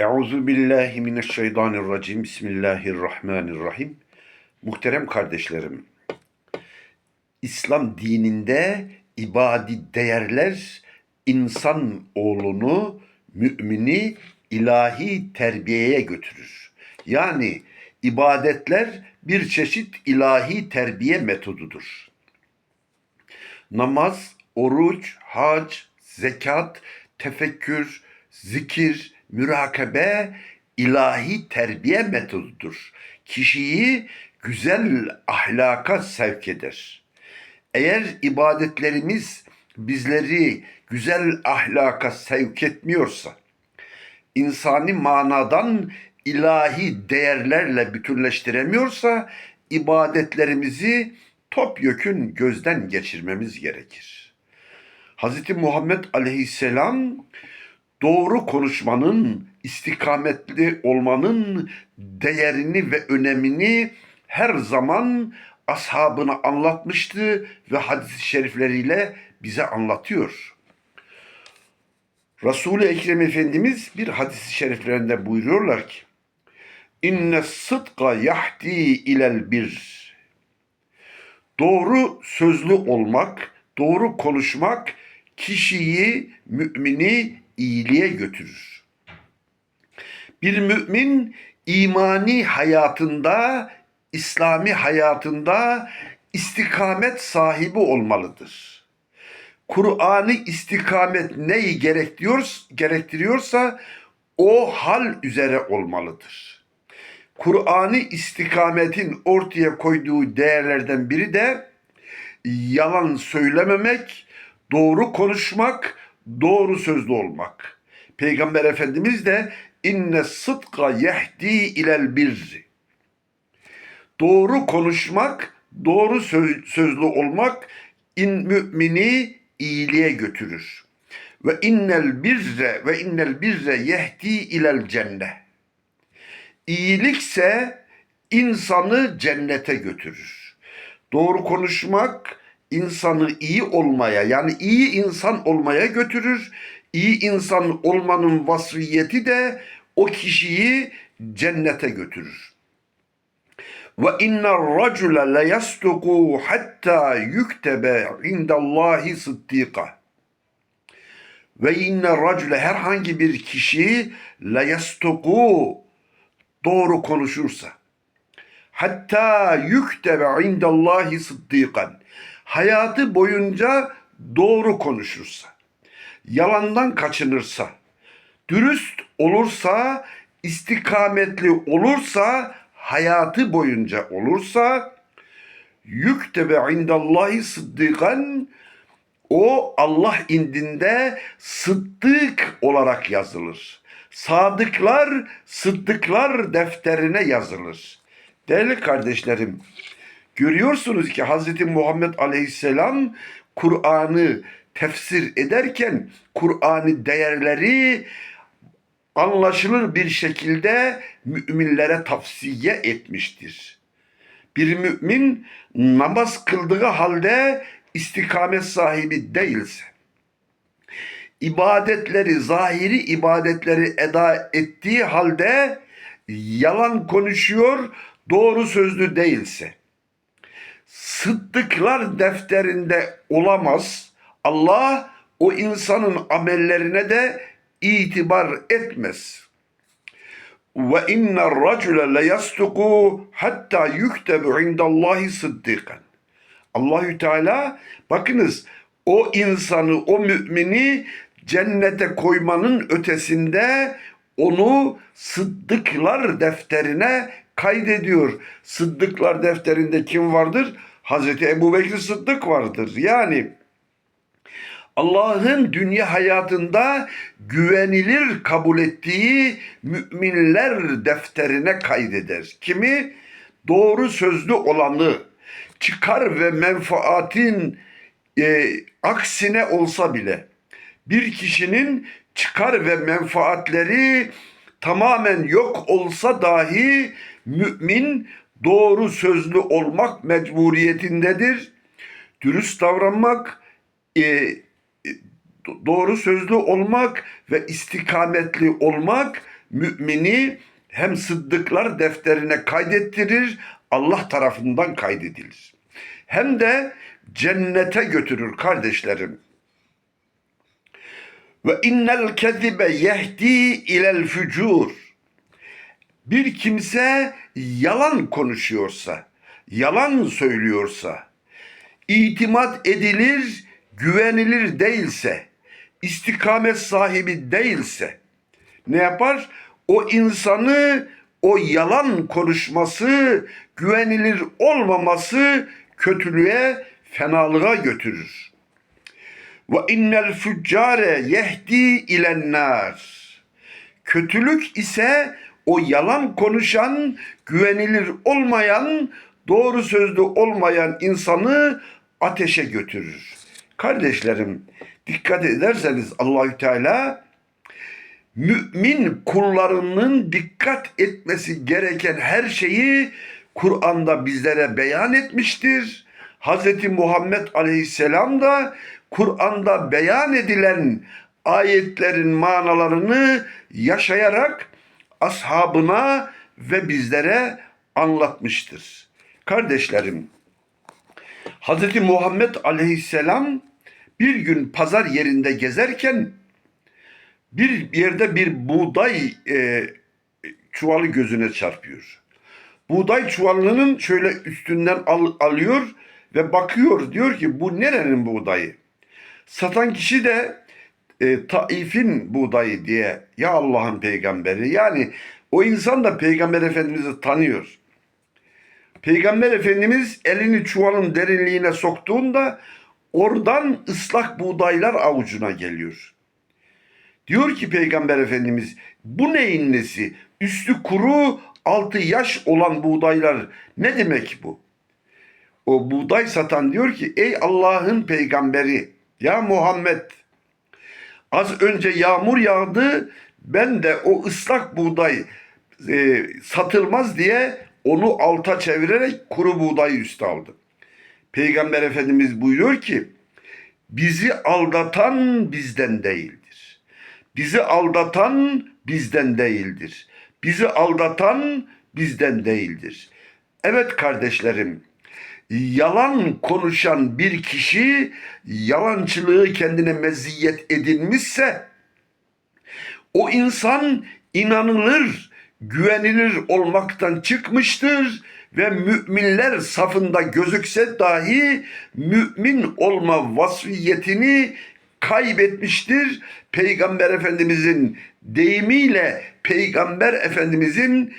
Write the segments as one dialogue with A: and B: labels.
A: Euzu billahi mineşşeytanirracim. Bismillahirrahmanirrahim. Muhterem kardeşlerim, İslam dininde ibadi değerler insan oğlunu, mümini ilahi terbiyeye götürür. Yani ibadetler bir çeşit ilahi terbiye metodudur. Namaz, oruç, hac, zekat, tefekkür, zikir, mürakabe ilahi terbiye metodudur. Kişiyi güzel ahlaka sevk eder. Eğer ibadetlerimiz bizleri güzel ahlaka sevk etmiyorsa, insani manadan ilahi değerlerle bütünleştiremiyorsa ibadetlerimizi topyekün gözden geçirmemiz gerekir. Hz. Muhammed Aleyhisselam doğru konuşmanın, istikametli olmanın değerini ve önemini her zaman ashabına anlatmıştı ve hadis-i şerifleriyle bize anlatıyor. Resul-i Ekrem Efendimiz bir hadis-i şeriflerinde buyuruyorlar ki İnne sıdka yahdi ilel bir. Doğru sözlü olmak, doğru konuşmak kişiyi, mümini iyiliğe götürür. Bir mümin imani hayatında, İslami hayatında istikamet sahibi olmalıdır. Kur'an'ı istikamet neyi gerektiriyor, gerektiriyorsa o hal üzere olmalıdır. Kur'an'ı istikametin ortaya koyduğu değerlerden biri de yalan söylememek, doğru konuşmak, doğru sözlü olmak. Peygamber Efendimiz de inne sıdka yehdi ilel birri. Doğru konuşmak, doğru söz, sözlü olmak in mümini iyiliğe götürür. Ve innel birre ve innel birre yehdi ilel cennet. İyilikse insanı cennete götürür. Doğru konuşmak insanı iyi olmaya yani iyi insan olmaya götürür. İyi insan olmanın vasfiyeti de o kişiyi cennete götürür. Ve inna racule le yastuku hatta yuktebe indallahi sıddika. Ve inne racule herhangi bir kişi le yastuku doğru konuşursa hatta yüktebe indallahi sıddıkan hayatı boyunca doğru konuşursa yalandan kaçınırsa dürüst olursa istikametli olursa hayatı boyunca olursa yüktebe indallahi sıddıkan o Allah indinde sıddık olarak yazılır. Sadıklar, sıddıklar defterine yazılır. Değerli kardeşlerim, görüyorsunuz ki Hz. Muhammed Aleyhisselam Kur'an'ı tefsir ederken Kur'an'ı değerleri anlaşılır bir şekilde müminlere tavsiye etmiştir. Bir mümin namaz kıldığı halde istikamet sahibi değilse, ibadetleri, zahiri ibadetleri eda ettiği halde yalan konuşuyor, doğru sözlü değilse, sıddıklar defterinde olamaz. Allah o insanın amellerine de itibar etmez. Ve inna racule le yastuku hatta yuktebu indallahi sıddıkan. Allahü Teala bakınız o insanı, o mümini cennete koymanın ötesinde onu sıddıklar defterine kaydediyor. Sıddıklar defterinde kim vardır? Hazreti Ebu Bekir Sıddık vardır. Yani Allah'ın dünya hayatında güvenilir kabul ettiği müminler defterine kaydeder. Kimi? Doğru sözlü olanı, çıkar ve menfaatin e, aksine olsa bile bir kişinin çıkar ve menfaatleri tamamen yok olsa dahi mümin doğru sözlü olmak mecburiyetindedir. Dürüst davranmak, e, e, doğru sözlü olmak ve istikametli olmak mümini hem sıddıklar defterine kaydettirir, Allah tarafından kaydedilir. Hem de cennete götürür kardeşlerim. Ve innel kezibe yehdi ilel fücur. Bir kimse yalan konuşuyorsa, yalan söylüyorsa, itimat edilir, güvenilir değilse, istikamet sahibi değilse ne yapar? O insanı o yalan konuşması, güvenilir olmaması kötülüğe, fenalığa götürür. Ve innel füccare yehdi ilen nar. Kötülük ise o yalan konuşan, güvenilir olmayan, doğru sözlü olmayan insanı ateşe götürür. Kardeşlerim, dikkat ederseniz Allahü Teala mümin kullarının dikkat etmesi gereken her şeyi Kur'an'da bizlere beyan etmiştir. Hz. Muhammed Aleyhisselam da Kur'an'da beyan edilen ayetlerin manalarını yaşayarak ashabına ve bizlere anlatmıştır. Kardeşlerim, Hz. Muhammed Aleyhisselam bir gün pazar yerinde gezerken bir yerde bir buğday e, çuvalı gözüne çarpıyor. Buğday çuvalının şöyle üstünden al- alıyor ve bakıyor diyor ki bu nerenin buğdayı? Satan kişi de e, Taif'in buğdayı diye ya Allah'ın peygamberi yani o insan da peygamber efendimizi tanıyor. Peygamber Efendimiz elini çuvalın derinliğine soktuğunda oradan ıslak buğdaylar avucuna geliyor. Diyor ki Peygamber Efendimiz bu neyin nesi? Üstü kuru altı yaş olan buğdaylar ne demek bu? O buğday satan diyor ki ey Allah'ın peygamberi ya Muhammed az önce yağmur yağdı ben de o ıslak buğday e, satılmaz diye onu alta çevirerek kuru buğdayı üste aldım. Peygamber Efendimiz buyuruyor ki bizi aldatan bizden değildir. Bizi aldatan bizden değildir. Bizi aldatan bizden değildir. Evet kardeşlerim, yalan konuşan bir kişi yalancılığı kendine meziyet edinmişse o insan inanılır, güvenilir olmaktan çıkmıştır ve müminler safında gözükse dahi mümin olma vasfiyetini kaybetmiştir. Peygamber Efendimizin deyimiyle Peygamber Efendimizin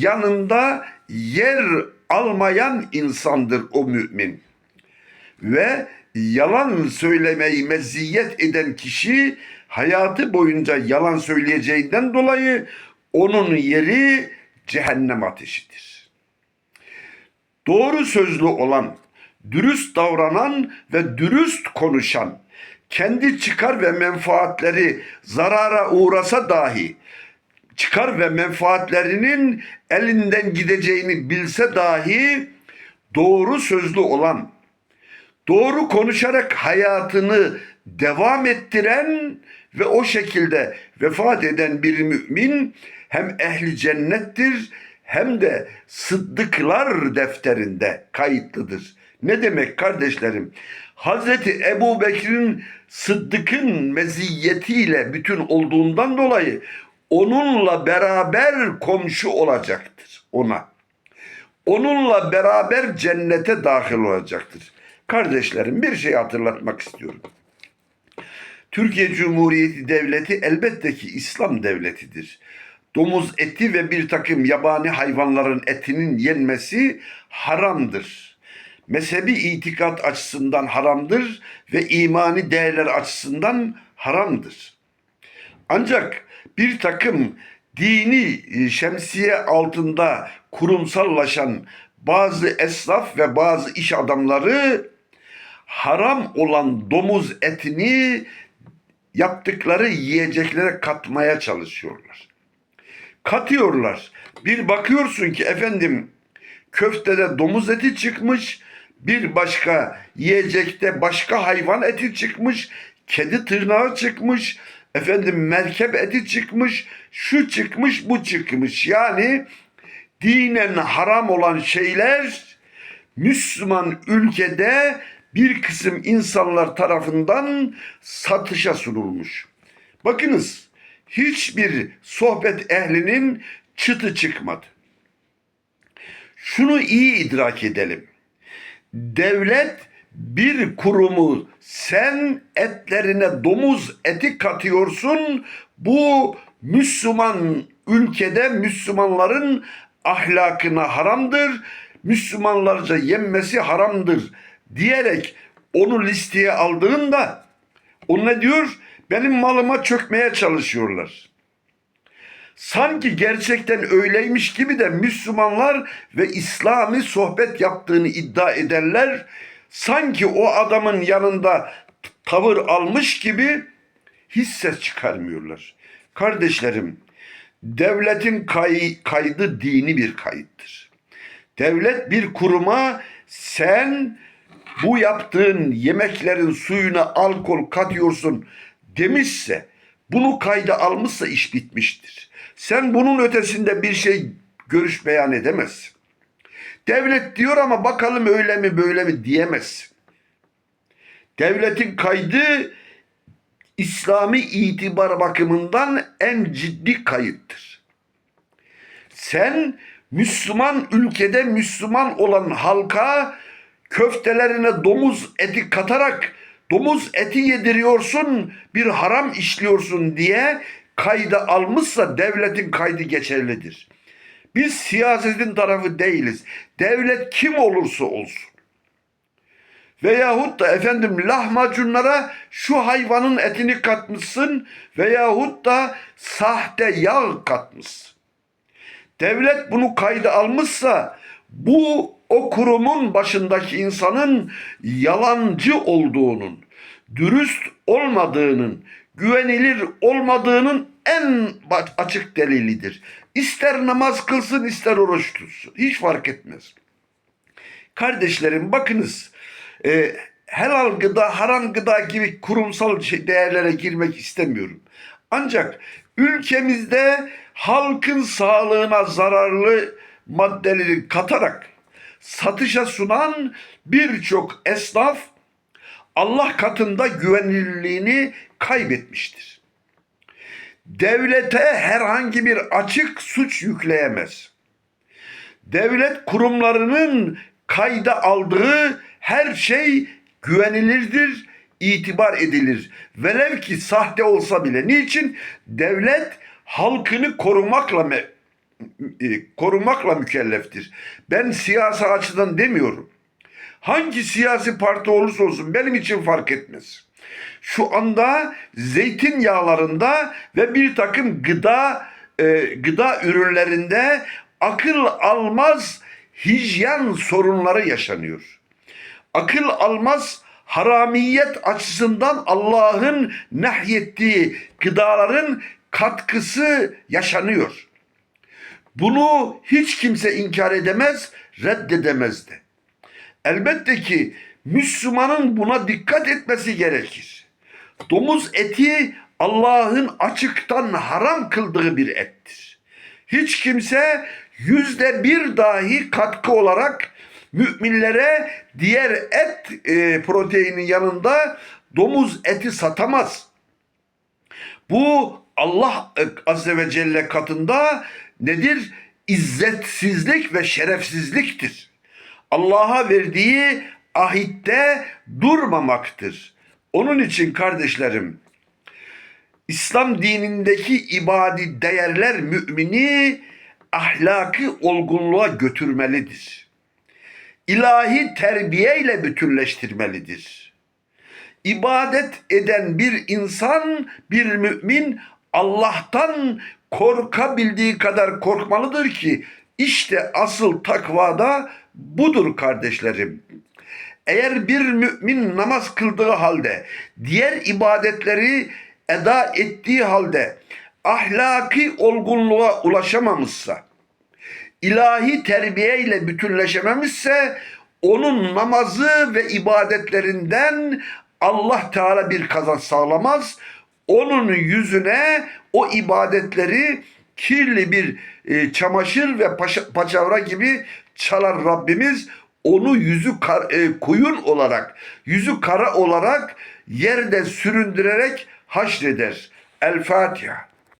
A: yanında yer almayan insandır o mümin. Ve yalan söylemeyi meziyet eden kişi hayatı boyunca yalan söyleyeceğinden dolayı onun yeri cehennem ateşidir. Doğru sözlü olan, dürüst davranan ve dürüst konuşan, kendi çıkar ve menfaatleri zarara uğrasa dahi çıkar ve menfaatlerinin elinden gideceğini bilse dahi doğru sözlü olan, doğru konuşarak hayatını devam ettiren ve o şekilde vefat eden bir mümin hem ehli cennettir hem de sıddıklar defterinde kayıtlıdır. Ne demek kardeşlerim? Hazreti Ebu Bekir'in Sıddık'ın meziyetiyle bütün olduğundan dolayı onunla beraber komşu olacaktır ona. Onunla beraber cennete dahil olacaktır. Kardeşlerim bir şey hatırlatmak istiyorum. Türkiye Cumhuriyeti Devleti elbette ki İslam devletidir. Domuz eti ve bir takım yabani hayvanların etinin yenmesi haramdır. Mezhebi itikat açısından haramdır ve imani değerler açısından haramdır. Ancak bir takım dini e, şemsiye altında kurumsallaşan bazı esnaf ve bazı iş adamları haram olan domuz etini yaptıkları yiyeceklere katmaya çalışıyorlar. Katıyorlar. Bir bakıyorsun ki efendim köftede domuz eti çıkmış, bir başka yiyecekte başka hayvan eti çıkmış, kedi tırnağı çıkmış, efendim merkep eti çıkmış, şu çıkmış, bu çıkmış. Yani dinen haram olan şeyler Müslüman ülkede bir kısım insanlar tarafından satışa sunulmuş. Bakınız hiçbir sohbet ehlinin çıtı çıkmadı. Şunu iyi idrak edelim. Devlet bir kurumu sen etlerine domuz eti katıyorsun. Bu Müslüman ülkede Müslümanların ahlakına haramdır. Müslümanlarca yenmesi haramdır diyerek onu listeye aldığında o ne diyor? Benim malıma çökmeye çalışıyorlar. Sanki gerçekten öyleymiş gibi de Müslümanlar ve İslami sohbet yaptığını iddia ederler. Sanki o adamın yanında tavır almış gibi hiç ses çıkarmıyorlar. Kardeşlerim, devletin kay- kaydı dini bir kayıttır. Devlet bir kuruma sen bu yaptığın yemeklerin suyuna alkol katıyorsun demişse, bunu kayda almışsa iş bitmiştir. Sen bunun ötesinde bir şey görüş beyan edemezsin. Devlet diyor ama bakalım öyle mi böyle mi diyemezsin. Devletin kaydı İslami itibar bakımından en ciddi kayıttır. Sen Müslüman ülkede Müslüman olan halka köftelerine domuz eti katarak domuz eti yediriyorsun, bir haram işliyorsun diye kayda almışsa devletin kaydı geçerlidir. Biz siyasetin tarafı değiliz. Devlet kim olursa olsun. Veyahut da efendim lahmacunlara şu hayvanın etini katmışsın veyahut da sahte yağ katmışsın. Devlet bunu kayda almışsa bu o kurumun başındaki insanın yalancı olduğunun, dürüst olmadığının, güvenilir olmadığının en açık delilidir. İster namaz kılsın ister oruç tutsun. Hiç fark etmez. Kardeşlerim bakınız e, helal gıda, haram gıda gibi kurumsal şey, değerlere girmek istemiyorum. Ancak ülkemizde halkın sağlığına zararlı maddeleri katarak satışa sunan birçok esnaf Allah katında güvenilirliğini kaybetmiştir. Devlete herhangi bir açık suç yükleyemez. Devlet kurumlarının kayda aldığı her şey güvenilirdir, itibar edilir. Velev ki sahte olsa bile. Niçin? Devlet halkını korumakla me- e, korumakla mükelleftir. Ben siyasi açıdan demiyorum. Hangi siyasi parti olursa olsun benim için fark etmez. Şu anda zeytinyağlarında ve bir takım gıda e, gıda ürünlerinde akıl almaz hijyen sorunları yaşanıyor. Akıl almaz haramiyet açısından Allah'ın nehyettiği gıdaların katkısı yaşanıyor. Bunu hiç kimse inkar edemez, reddedemez de. Elbette ki Müslümanın buna dikkat etmesi gerekir. Domuz eti Allah'ın açıktan haram kıldığı bir ettir. Hiç kimse yüzde bir dahi katkı olarak müminlere diğer et e, proteinin yanında domuz eti satamaz. Bu Allah e, Azze ve Celle katında nedir? İzzetsizlik ve şerefsizliktir. Allah'a verdiği ahitte durmamaktır. Onun için kardeşlerim, İslam dinindeki ibadi değerler mümini ahlaki olgunluğa götürmelidir. İlahi terbiyeyle bütünleştirmelidir. İbadet eden bir insan, bir mümin Allah'tan korkabildiği kadar korkmalıdır ki işte asıl takvada budur kardeşlerim. Eğer bir mümin namaz kıldığı halde, diğer ibadetleri eda ettiği halde ahlaki olgunluğa ulaşamamışsa, ilahi terbiye ile bütünleşememişse onun namazı ve ibadetlerinden Allah Teala bir kazanç sağlamaz. onun yüzüne o ibadetleri kirli bir e, çamaşır ve paçavra gibi çalar Rabbimiz onu yüzü kar, e, koyun olarak, yüzü kara olarak yerde süründürerek haşreder. El Fatiha.